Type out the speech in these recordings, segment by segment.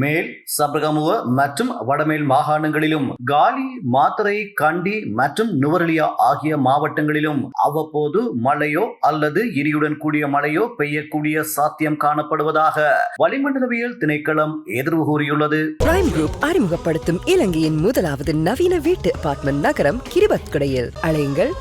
மேல் சபரகமுவ மற்றும் வடமேல் மாகாணங்களிலும் காலி மாத்திரை கண்டி மற்றும் நுவரெலியா ஆகிய மாவட்டங்களிலும் அவ்வப்போது மழையோ அல்லது இடியுடன் கூடிய மழையோ பெய்யக்கூடிய சாத்தியம் காணப்படுவதாக வளிமண்டலவியல் திணைக்களம் எதிர்வு கூறியுள்ளது. பிரைம் குரூப் அறிமுகப்படுத்தும் இலங்கையின் முதலாவது நவீன வீட்டு அபார்ட்மெண்ட் நகரம் கிரிபத்குடையில். அழையுங்கள்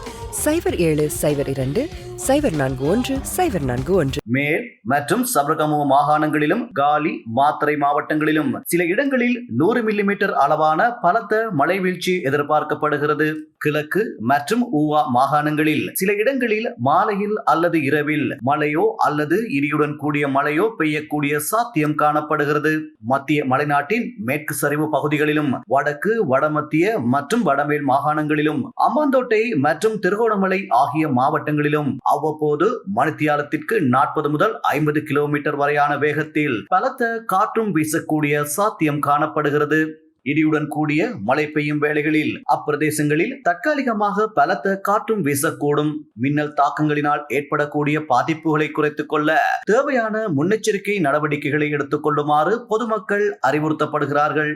சைபர் ஏழு சைபர் இரண்டு சைபர் நான்கு ஒன்று சைபர் நான்கு ஒன்று. மேல் மற்றும் சபரகமுவ மாகாணங்களிலும் காலி மாத்திரை மாவட்டங்களிலும் சில இடங்களில் நூறு மில்லிமீட்டர் அளவான பலத்த மழை வீழ்ச்சி எதிர்பார்க்கப்படுகிறது. கிழக்கு மற்றும் ஊவா மாகாணங்களில் சில இடங்களில் மாலையில் அல்லது இரவில் மழையோ அல்லது இடியுடன் கூடிய மழையோ பெய்யக்கூடிய சாத்தியம் காணப்படுகிறது. மத்திய மலைநாட்டின் மேற்கு சரிவு பகுதிகளிலும் வடக்கு வடமத்திய மற்றும் வடமேல் மாகாணங்களிலும் அம்பாந்தோட்டை மற்றும் திருகோணமலை ஆகிய மாவட்டங்களிலும் அவ்வப்போது மணித்தியாலத்திற்கு நாற்பது முதல் ஐம்பது கிலோமீட்டர் வரையான வேகத்தில் பலத்த காற்றும் வீசக்கூடிய சாத்தியம் காணப்படுகிறது. இடியுடன் கூடிய மழை பெய்யும் வேளைகளில் அப்பிரதேசங்களில் தற்காலிகமாக பலத்த காற்றும் வீசக்கூடும். மின்னல் தாக்கங்களினால் ஏற்படக்கூடிய பாதிப்புகளை குறைத்துக் கொள்ள தேவையான முன்னெச்சரிக்கை நடவடிக்கைகளை எடுத்துக் கொள்ளுமாறு பொதுமக்கள் அறிவுறுத்தப்படுகிறார்கள்.